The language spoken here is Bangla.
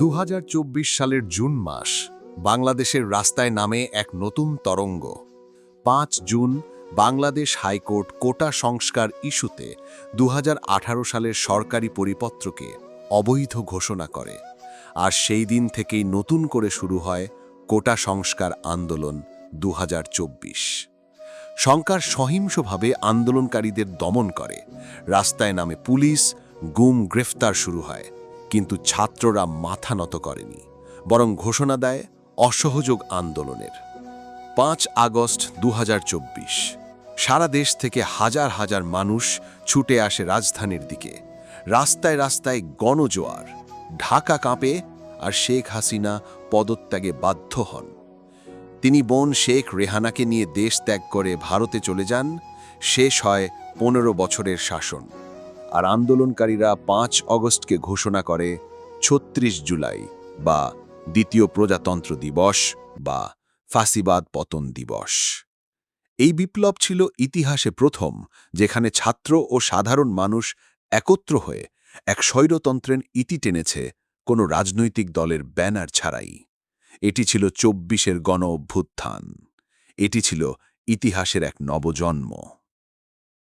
দু হাজার চব্বিশ সালের জুন মাস বাংলাদেশের রাস্তায় নামে এক নতুন তরঙ্গ। পাঁচ জুন বাংলাদেশ হাইকোর্ট কোটা সংস্কার ইস্যুতে দু হাজার আঠারো সালের সরকারি পরিপত্রকে অবৈধ ঘোষণা করে। আর সেই দিন থেকেই নতুন করে শুরু হয় কোটা সংস্কার আন্দোলন দু সংকার সহিংসভাবে আন্দোলনকারীদের দমন করে। রাস্তায় নামে পুলিশ, গুম, গ্রেফতার শুরু হয়। কিন্তু ছাত্ররা মাথা নত করেনি, বরং ঘোষণা দেয় অসহযোগ আন্দোলনের। পাঁচ আগস্ট দু সারা দেশ থেকে হাজার হাজার মানুষ ছুটে আসে রাজধানীর দিকে। রাস্তায় রাস্তায় গণজোয়ার, ঢাকা কাঁপে আর শেখ হাসিনা পদত্যাগে বাধ্য হন। তিনি বোন শেখ রেহানাকে নিয়ে দেশ ত্যাগ করে ভারতে চলে যান। শেষ হয় পনেরো বছরের শাসন। আর আন্দোলনকারীরা পাঁচ অগস্টকে ঘোষণা করে ছত্রিশ জুলাই বা দ্বিতীয় প্রজাতন্ত্র দিবস বা ফাঁসিবাদ পতন দিবস। এই বিপ্লব ছিল ইতিহাসে প্রথম, যেখানে ছাত্র ও সাধারণ মানুষ একত্র হয়ে এক স্বৈরতন্ত্রের ইতি টেনেছে কোনো রাজনৈতিক দলের ব্যানার ছাড়াই। এটি ছিল চব্বিশের গণ অভ্যুত্থান এটি ছিল ইতিহাসের এক নবজন্ম।